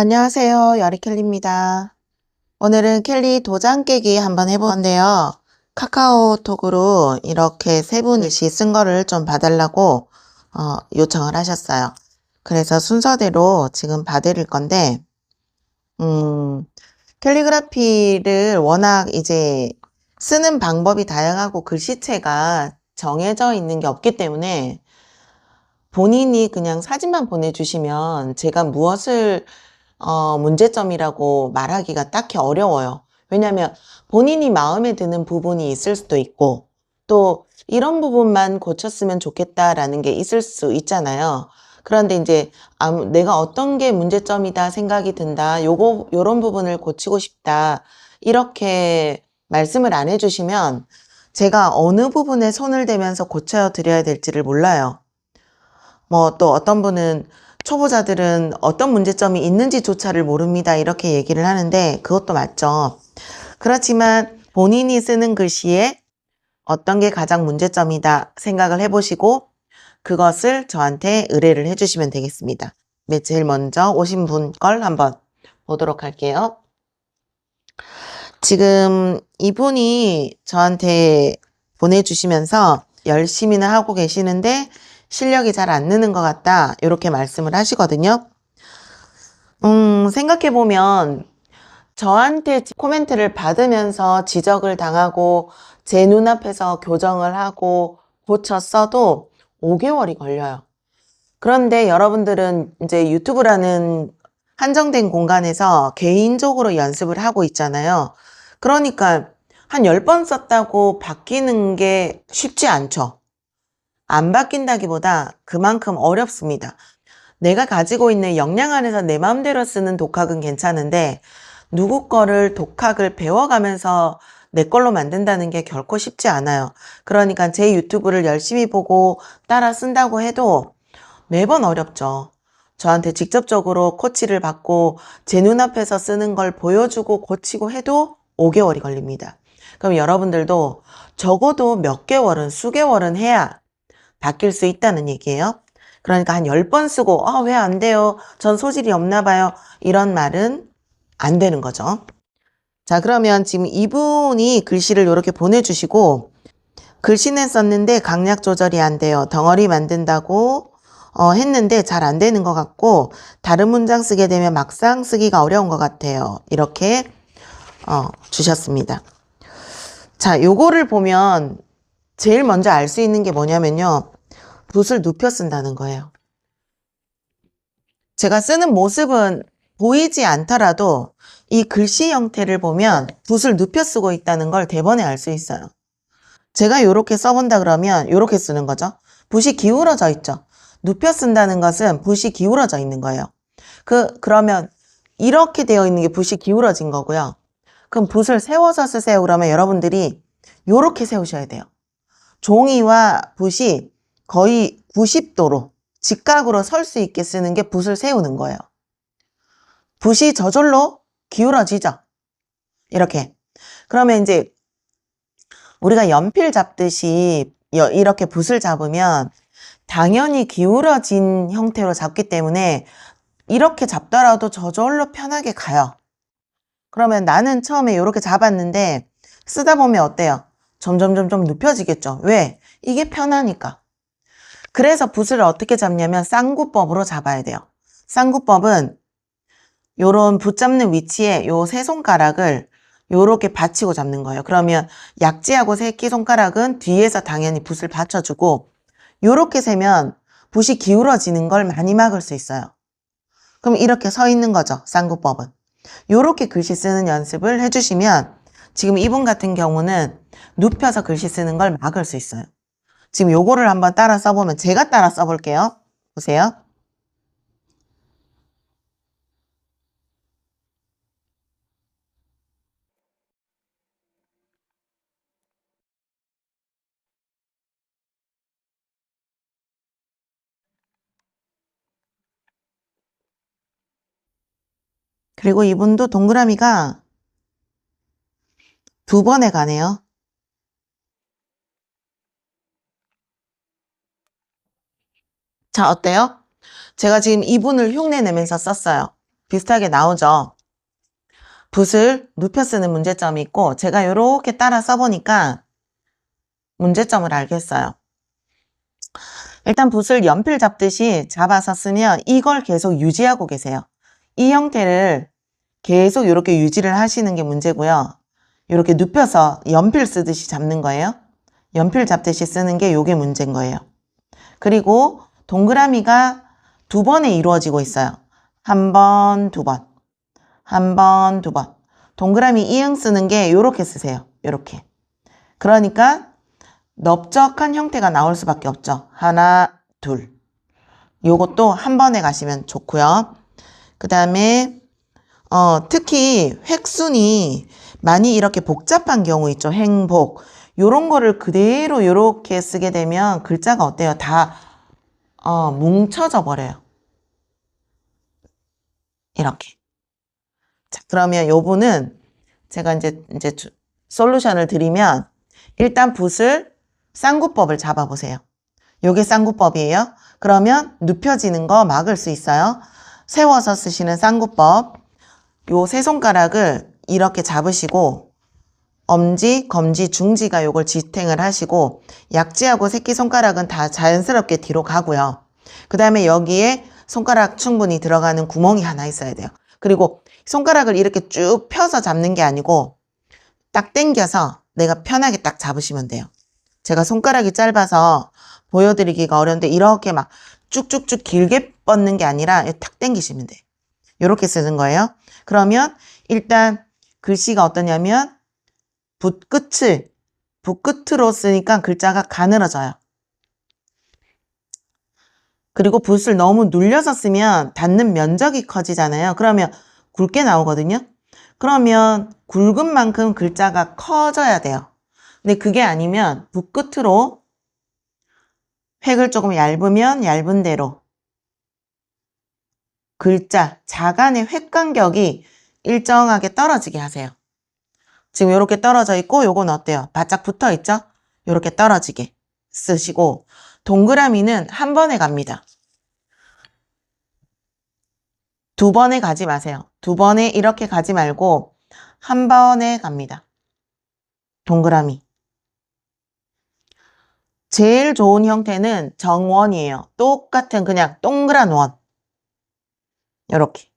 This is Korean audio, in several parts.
안녕하세요. 여리켈리입니다. 오늘은 켈리 도장 깨기 한번 해볼 건데요. 카카오톡으로 이렇게 세 분씩 쓴 거를 좀 봐달라고 어, 요청을 하셨어요. 그래서 순서대로 지금 봐드릴 건데, 음, 캘리그라피를 워낙 이제 쓰는 방법이 다양하고 글씨체가 정해져 있는 게 없기 때문에 본인이 그냥 사진만 보내주시면 제가 무엇을 어, 문제점이라고 말하기가 딱히 어려워요. 왜냐하면 본인이 마음에 드는 부분이 있을 수도 있고 또 이런 부분만 고쳤으면 좋겠다라는 게 있을 수 있잖아요. 그런데 이제 내가 어떤 게 문제점이다 생각이 든다. 요거 요런 부분을 고치고 싶다. 이렇게 말씀을 안 해주시면 제가 어느 부분에 손을 대면서 고쳐 드려야 될지를 몰라요. 뭐 또 어떤 분은 초보자들은 어떤 문제점이 있는지조차를 모릅니다. 이렇게 얘기를 하는데 그것도 맞죠. 그렇지만 본인이 쓰는 글씨에 어떤 게 가장 문제점이다 생각을 해보시고 그것을 저한테 의뢰를 해주시면 되겠습니다. 네, 제일 먼저 오신 분 걸 한번 보도록 할게요. 지금 이분이 저한테 보내주시면서 열심히는 하고 계시는데 실력이 잘 안 느는 것 같다. 이렇게 말씀을 하시거든요. 음, 생각해보면 저한테 코멘트를 받으면서 지적을 당하고 제 눈앞에서 교정을 하고 고쳐 써도 5개월이 걸려요. 그런데 여러분들은 이제 유튜브라는 한정된 공간에서 개인적으로 연습을 하고 있잖아요. 그러니까 한 10번 썼다고 바뀌는 게 쉽지 않죠. 안 바뀐다기보다 그만큼 어렵습니다. 내가 가지고 있는 역량 안에서 내 마음대로 쓰는 독학은 괜찮은데 누구 거를 독학을 배워가면서 내 걸로 만든다는 게 결코 쉽지 않아요. 그러니까 제 유튜브를 열심히 보고 따라 쓴다고 해도 매번 어렵죠. 저한테 직접적으로 코치를 받고 제 눈앞에서 쓰는 걸 보여주고 고치고 해도 5개월이 걸립니다. 그럼 여러분들도 적어도 몇 개월은 수개월은 해야 바뀔 수 있다는 얘기예요. 그러니까 한 10번 쓰고 아, 왜 안 돼요? 전 소질이 없나 봐요. 이런 말은 안 되는 거죠. 자, 그러면 지금 이분이 글씨를 이렇게 보내주시고 글씨는 썼는데 강약 조절이 안 돼요. 덩어리 만든다고 어, 했는데 잘 안 되는 것 같고 다른 문장 쓰게 되면 막상 쓰기가 어려운 것 같아요. 이렇게 어, 주셨습니다. 자, 요거를 보면 제일 먼저 알 수 있는 게 뭐냐면요. 붓을 눕혀 쓴다는 거예요. 제가 쓰는 모습은 보이지 않더라도 이 글씨 형태를 보면 붓을 눕혀 쓰고 있다는 걸 대번에 알 수 있어요. 제가 이렇게 써본다 그러면 이렇게 쓰는 거죠. 붓이 기울어져 있죠. 눕혀 쓴다는 것은 붓이 기울어져 있는 거예요. 그, 그러면 이렇게 되어 있는 게 붓이 기울어진 거고요. 그럼 붓을 세워서 쓰세요. 그러면 여러분들이 이렇게 세우셔야 돼요. 종이와 붓이 거의 90도로 직각으로 설 수 있게 쓰는 게 붓을 세우는 거예요. 붓이 저절로 기울어지죠. 이렇게. 그러면 이제 우리가 연필 잡듯이 여- 이렇게 붓을 잡으면 당연히 기울어진 형태로 잡기 때문에 이렇게 잡더라도 저절로 편하게 가요. 그러면 나는 처음에 이렇게 잡았는데 쓰다 보면 어때요? 점점 점점 눕혀지겠죠. 왜? 이게 편하니까. 그래서 붓을 어떻게 잡냐면 쌍구법으로 잡아야 돼요. 쌍구법은 요런 붓 잡는 위치에 요 세 손가락을 요렇게 받치고 잡는 거예요. 그러면 약지하고 새끼 손가락은 뒤에서 당연히 붓을 받쳐주고 요렇게 세면 붓이 기울어지는 걸 많이 막을 수 있어요. 그럼 이렇게 서 있는 거죠. 쌍구법은. 요렇게 글씨 쓰는 연습을 해주시면 지금 이분 같은 경우는 눕혀서 글씨 쓰는 걸 막을 수 있어요. 지금 요거를 한번 따라 써보면 제가 따라 써볼게요. 보세요. 그리고 이분도 동그라미가 두 번에 가네요. 자, 어때요? 제가 지금 이분을 흉내 내면서 썼어요. 비슷하게 나오죠. 붓을 눕혀 쓰는 문제점이 있고 제가 이렇게 따라 써보니까 문제점을 알겠어요. 일단 붓을 연필 잡듯이 잡아서 쓰면 이걸 계속 유지하고 계세요. 이 형태를 계속 이렇게 유지를 하시는 게 문제고요. 이렇게 눕혀서 연필 쓰듯이 잡는 거예요. 연필 잡듯이 쓰는 게 이게 문제인 거예요. 그리고 동그라미가 두 번에 이루어지고 있어요. 한 번, 두 번. 한 번, 두 번. 동그라미 이응 쓰는 게 이렇게 쓰세요. 이렇게. 그러니까 넓적한 형태가 나올 수밖에 없죠. 하나, 둘. 요것도 한 번에 가시면 좋고요. 그 다음에 어, 특히 획순이 많이 이렇게 복잡한 경우 있죠. 행복. 요런 거를 그대로 요렇게 쓰게 되면 글자가 어때요? 다 어, 뭉쳐져 버려요. 이렇게. 자, 그러면 요 분은 제가 이제 이제 주- 솔루션을 드리면 일단 붓을 쌍구법을 잡아 보세요. 요게 쌍구법이에요. 그러면 눕혀지는 거 막을 수 있어요. 세워서 쓰시는 쌍구법. 요 세 손가락을 이렇게 잡으시고 엄지, 검지, 중지가 요걸 지탱을 하시고 약지하고 새끼 손가락은 다 자연스럽게 뒤로 가고요. 그 다음에 여기에 손가락 충분히 들어가는 구멍이 하나 있어야 돼요. 그리고 손가락을 이렇게 쭉 펴서 잡는 게 아니고 딱 당겨서 내가 편하게 딱 잡으시면 돼요. 제가 손가락이 짧아서 보여드리기가 어려운데 이렇게 막 쭉쭉쭉 길게 뻗는 게 아니라 탁 당기시면 돼요. 이렇게 쓰는 거예요. 그러면 일단 글씨가 어떠냐면 붓 끝을 붓 끝으로 쓰니까 글자가 가늘어져요. 그리고 붓을 너무 눌려서 쓰면 닿는 면적이 커지잖아요. 그러면 굵게 나오거든요. 그러면 굵은 만큼 글자가 커져야 돼요. 근데 그게 아니면 붓 끝으로 획을 조금 얇으면 얇은 대로 글자, 자 간의 획 간격이 일정하게 떨어지게 하세요. 지금 이렇게 떨어져 있고 요건 어때요? 바짝 붙어 있죠? 이렇게 떨어지게 쓰시고 동그라미는 한 번에 갑니다. 두 번에 가지 마세요. 두 번에 이렇게 가지 말고 한 번에 갑니다. 동그라미. 제일 좋은 형태는 정원이에요. 똑같은 그냥 동그란 원. 이렇게.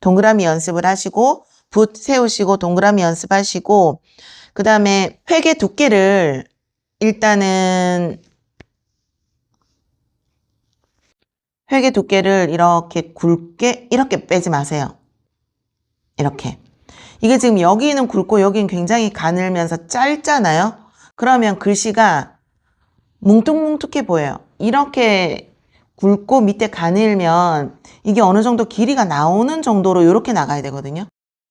동그라미 연습을 하시고 붓 세우시고 동그라미 연습하시고 그 다음에 획의 두께를 일단은 획의 두께를 이렇게 굵게 이렇게 빼지 마세요. 이렇게. 이게 지금 여기는 굵고 여기는 굉장히 가늘면서 짧잖아요. 그러면 글씨가 뭉툭뭉툭해 보여요. 이렇게 굵고 밑에 가늘면 이게 어느 정도 길이가 나오는 정도로 이렇게 나가야 되거든요.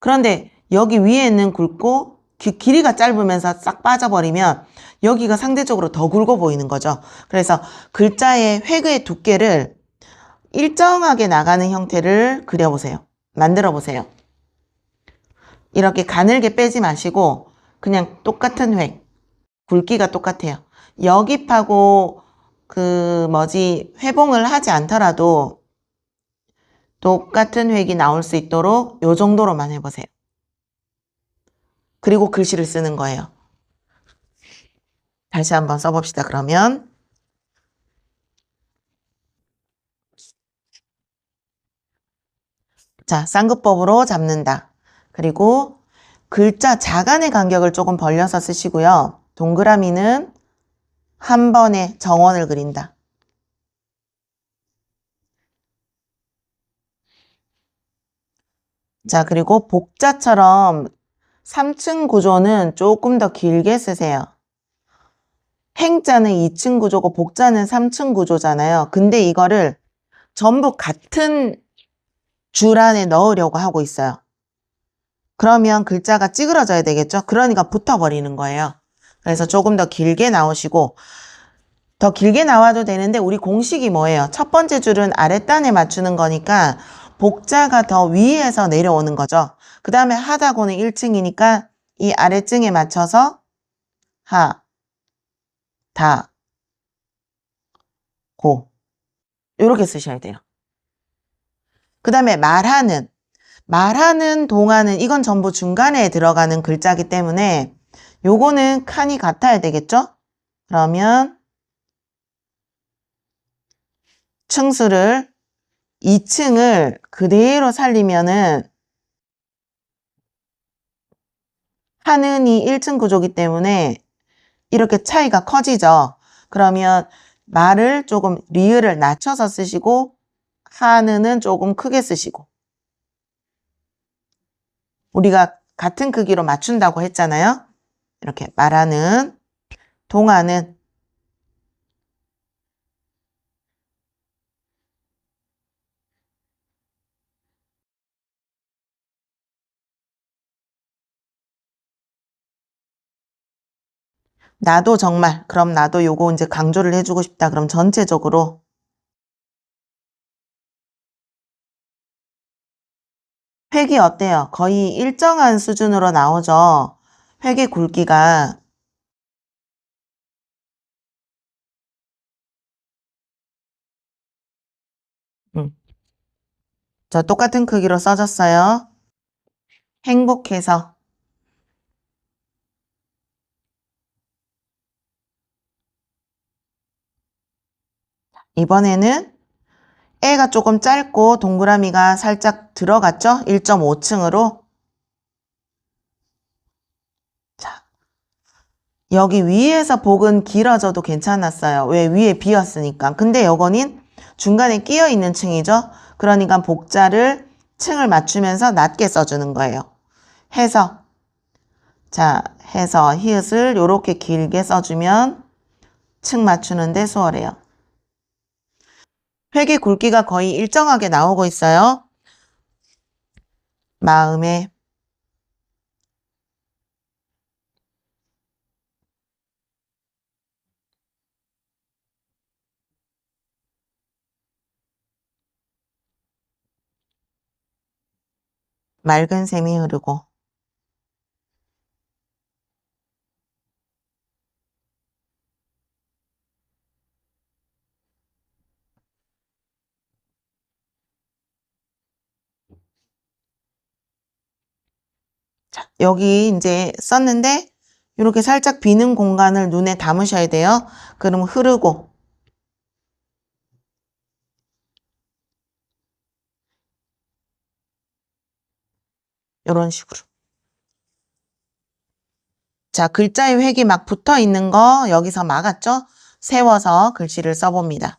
그런데 여기 위에는 굵고 기- 길이가 짧으면서 싹 빠져버리면 여기가 상대적으로 더 굵어 보이는 거죠. 그래서 글자의 획의 두께를 일정하게 나가는 형태를 그려보세요. 만들어 보세요. 이렇게 가늘게 빼지 마시고 그냥 똑같은 획. 굵기가 똑같아요. 여깁하고 그 뭐지 회봉을 하지 않더라도 똑같은 획이 나올 수 있도록 요 정도로만 해보세요. 그리고 글씨를 쓰는 거예요. 다시 한번 써봅시다. 그러면 자, 쌍긋법으로 잡는다. 그리고 글자 자간의 간격을 조금 벌려서 쓰시고요. 동그라미는 한 번에 정원을 그린다. 자, 그리고 복자처럼 3층 구조는 조금 더 길게 쓰세요. 행자는 2층 구조고 복자는 3층 구조잖아요. 근데 이거를 전부 같은 줄 안에 넣으려고 하고 있어요. 그러면 글자가 찌그러져야 되겠죠? 그러니까 붙어버리는 거예요. 그래서 조금 더 길게 나오시고 더 길게 나와도 되는데 우리 공식이 뭐예요? 첫 번째 줄은 아랫단에 맞추는 거니까 복자가 더 위에서 내려오는 거죠. 그 다음에 하다고는 1층이니까 이 아래층에 맞춰서 하, 다, 고 이렇게 쓰셔야 돼요. 그 다음에 말하는. 말하는 동안은 이건 전부 중간에 들어가는 글자기 때문에 요거는 칸이 같아야 되겠죠? 그러면 층수를 2층을 그대로 살리면은 하는이 1층 구조기 때문에 이렇게 차이가 커지죠. 그러면 말을 조금 리을을 낮춰서 쓰시고 하는은 조금 크게 쓰시고 우리가 같은 크기로 맞춘다고 했잖아요. 이렇게 말하는 동화는 나도 정말 그럼 나도 요거 이제 강조를 해주고 싶다. 그럼 전체적으로 획이 어때요? 거의 일정한 수준으로 나오죠. 획의 굵기가 음. 저 똑같은 크기로 써졌어요. 행복해서 이번에는 애가 조금 짧고 동그라미가 살짝 들어갔죠? 1.5층으로. 자, 여기 위에서 복은 길어져도 괜찮았어요. 왜? 위에 비었으니까. 근데 요거는 중간에 끼어 있는 층이죠? 그러니까 복자를 층을 맞추면서 낮게 써주는 거예요. 해서 자, 해서 히읗을 요렇게 길게 써주면 층 맞추는데 수월해요. 획의 굵기가 거의 일정하게 나오고 있어요. 마음에 맑은 샘이 흐르고 자, 여기 이제 썼는데 이렇게 살짝 비는 공간을 눈에 담으셔야 돼요. 그럼 흐르고 이런 식으로. 자, 글자의 획이 막 붙어 있는 거 여기서 막았죠? 세워서 글씨를 써봅니다.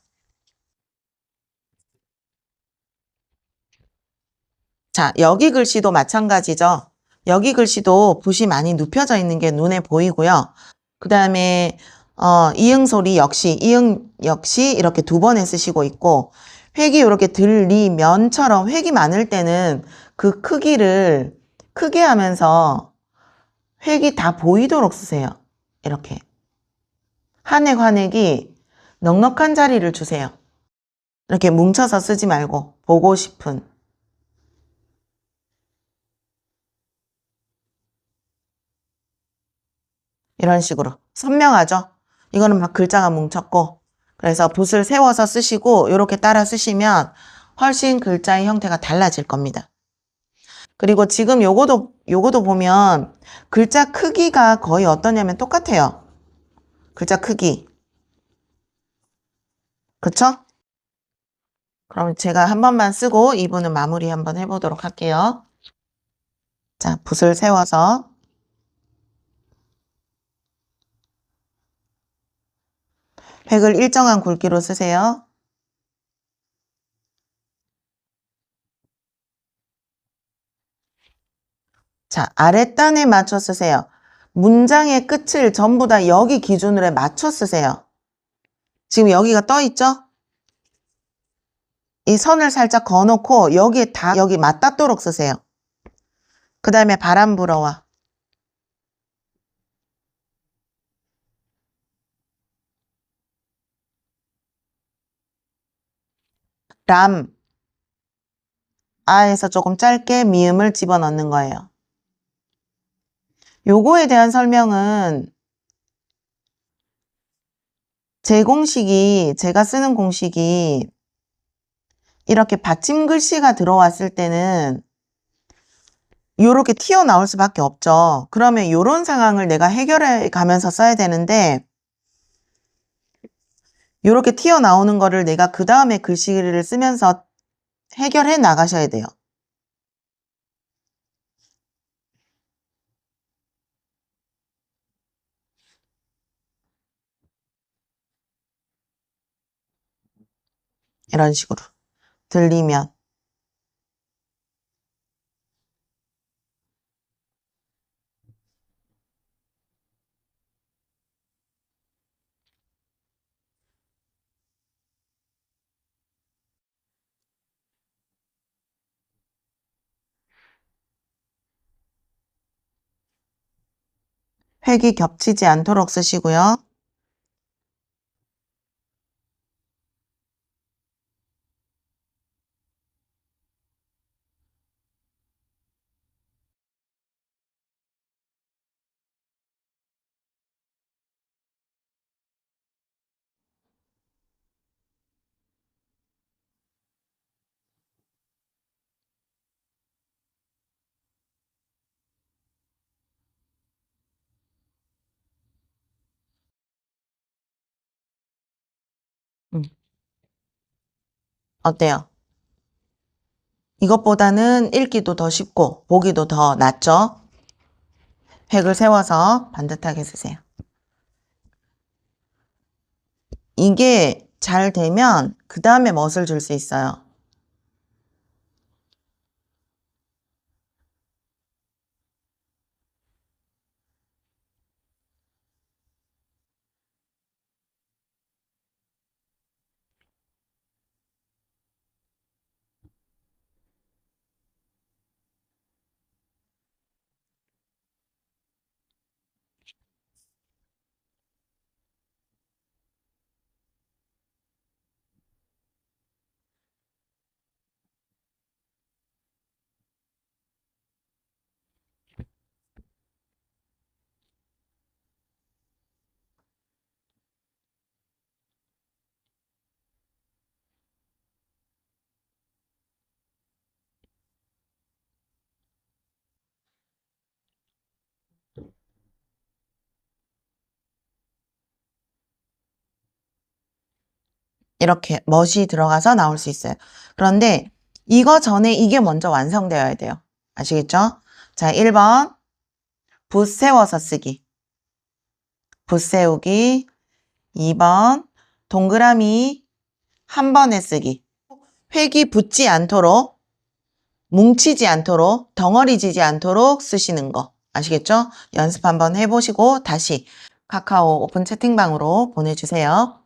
자, 여기 글씨도 마찬가지죠. 여기 글씨도 붓이 많이 눕혀져 있는 게 눈에 보이고요. 그 다음에 어, 이응 소리 역시 이응 역시 이렇게 두 번에 쓰시고 있고 획이 이렇게 들리면처럼 획이 많을 때는 그 크기를 크게 하면서 획이 다 보이도록 쓰세요. 이렇게 한 획 한획이 넉넉한 자리를 주세요. 이렇게 뭉쳐서 쓰지 말고 보고 싶은 이런 식으로 선명하죠? 이거는 막 글자가 뭉쳤고 그래서 붓을 세워서 쓰시고 이렇게 따라 쓰시면 훨씬 글자의 형태가 달라질 겁니다. 그리고 지금 요거도 요거도 보면 글자 크기가 거의 어떠냐면 똑같아요. 글자 크기. 그쵸? 그럼 제가 한 번만 쓰고 이분은 마무리 한번 해보도록 할게요. 자, 붓을 세워서 획을 일정한 굵기로 쓰세요. 자, 아랫단에 맞춰 쓰세요. 문장의 끝을 전부 다 여기 기준으로 맞춰 쓰세요. 지금 여기가 떠 있죠? 이 선을 살짝 거놓고 여기에 다 여기 맞닿도록 쓰세요. 그 다음에 바람 불어와. 람. 아에서 조금 짧게 미음을 집어넣는 거예요. 요거에 대한 설명은 제 공식이, 제가 쓰는 공식이 이렇게 받침 글씨가 들어왔을 때는 요렇게 튀어나올 수밖에 없죠. 그러면 요런 상황을 내가 해결해 가면서 써야 되는데 요렇게 튀어나오는 거를 내가 그 다음에 글씨를 쓰면서 해결해 나가셔야 돼요. 이런 식으로 들리면 획이 겹치지 않도록 쓰시고요. 어때요? 이것보다는 읽기도 더 쉽고 보기도 더 낫죠? 획을 세워서 반듯하게 쓰세요. 이게 잘 되면 그 다음에 멋을 줄 수 있어요. 이렇게 멋이 들어가서 나올 수 있어요. 그런데 이거 전에 이게 먼저 완성되어야 돼요. 아시겠죠? 자, 1번 붓 세워서 쓰기. 붓 세우기. 2번 동그라미 한 번에 쓰기. 획이 붙지 않도록 뭉치지 않도록 덩어리지지 않도록 쓰시는 거 아시겠죠? 연습 한번 해보시고 다시 카카오 오픈 채팅방으로 보내주세요.